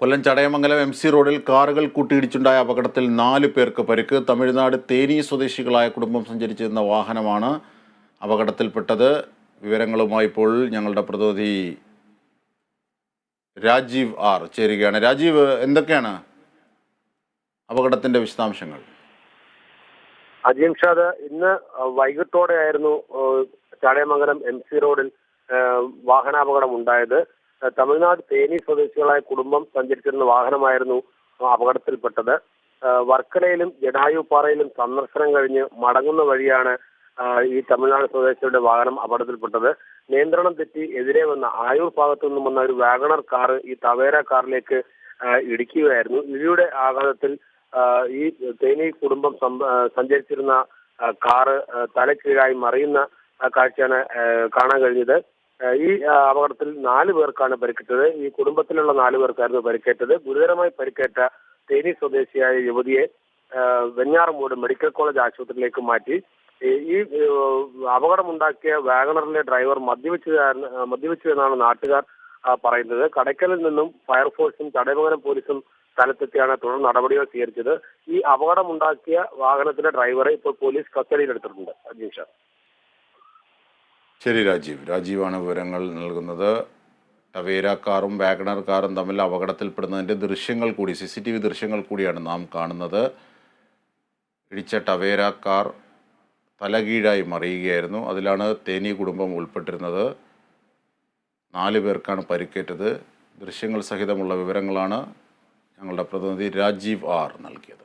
കൊല്ലം Chadayamangalam M C റോഡിൽ കാറുകൾ കൂട്ടിയിടിച്ചുണ്ടായ അപകടത്തിൽ നാല് പേർക്ക് പരിക്ക്. തമിഴ്നാട് തേനി സ്വദേശികളായ കുടുംബം സഞ്ചരിച്ചിരുന്ന വാഹനമാണ് അപകടത്തിൽപ്പെട്ടത്. വിവരങ്ങളുമായി ഇപ്പോൾ ഞങ്ങളുടെ പ്രതിനിധി രാജീവ് ആർ ചേരുകയാണ്. രാജീവ് എന്തൊക്കെയാണ് അപകടത്തിന്റെ വിശദാംശങ്ങൾ? അജീം ഷാദ് ഇന്ന് വൈകിട്ടോടെയായിരുന്നു ആയിരുന്നു ചാടയമംഗലം എം സി റോഡിൽ വാഹനാപകടം ഉണ്ടായത് തമിഴ്നാട് തേനി സ്വദേശികളായ കുടുംബം സഞ്ചരിച്ചിരുന്ന വാഹനമായിരുന്നു അപകടത്തിൽപ്പെട്ടത്. വർക്കലയിലും ജഡായുപ്പാറയിലും സന്ദർശനം കഴിഞ്ഞ് മടങ്ങുന്ന വഴിയാണ് ഈ തമിഴ്നാട് സ്വദേശിയുടെ വാഹനം അപകടത്തിൽപ്പെട്ടത്. നിയന്ത്രണം തെറ്റി എതിരെ വന്ന ആയൂർ ഭാഗത്തു നിന്നും വന്ന ഒരു വാഗണർ കാർ ഈ തവേര കാറിലേക്ക് ഇടിക്കുകയായിരുന്നു. ഇടിയുടെ ആഘാതത്തിൽ ഈ തേനി കുടുംബം സഞ്ചരിച്ചിരുന്ന കാറ് തലക്കീഴായി മറിയുന്ന കാഴ്ചയാണ് കാണാൻ കഴിഞ്ഞത്. ഈ അപകടത്തിൽ നാല് പേർക്കാണ് പരിക്കേറ്റത്. ഈ കുടുംബത്തിലുള്ള നാല് പേർക്കായിരുന്നു പരിക്കേറ്റത്. ഗുരുതരമായി പരിക്കേറ്റ തേനി സ്വദേശിയായ യുവതിയെ വെഞ്ഞാറമൂട് മെഡിക്കൽ കോളേജ് ആശുപത്രിയിലേക്ക് മാറ്റി. ഈ- അപകടമുണ്ടാക്കിയ വാഗണറിലെ ഡ്രൈവർ മദ്യപിച്ചു മദ്യപിച്ചു എന്നാണ് നാട്ടുകാർ പറയുന്നത്. കടയ്ക്കലിൽ നിന്നും ഫയർഫോഴ്സും ചടയമംഗലം പോലീസും സ്ഥലത്തെത്തിയാണ് തുടർ നടപടികൾ സ്വീകരിച്ചത്. ഈ അപകടമുണ്ടാക്കിയ വാഹനത്തിന്റെ ഡ്രൈവറെ ഇപ്പോൾ പോലീസ് കസ്റ്റഡിയിലെടുത്തിട്ടുണ്ട്. അജീഷ ശരി രാജീവ്. രാജീവാണ് വിവരങ്ങൾ നൽകുന്നത്. ടവേര കാറും വാഗണർ കാറും തമ്മിൽ അപകടത്തിൽപ്പെടുന്നതിന്റെ ദൃശ്യങ്ങൾ കൂടി സി സി ടി വി ദൃശ്യങ്ങൾ കൂടിയാണ് നാം കാണുന്നത്. ഇടിച്ച ടവേര കാർ തലകീഴായി മറിയുകയായിരുന്നു. അതിലാണ് തേനി കുടുംബം ഉൾപ്പെട്ടിരുന്നത്. നാല് പേർക്കാണ് പരിക്കേറ്റത്. ദൃശ്യങ്ങൾ സഹിതമുള്ള വിവരങ്ങളാണ് ഞങ്ങളുടെ പ്രതിനിധി രാജീവ് ആർ നൽകിയത്.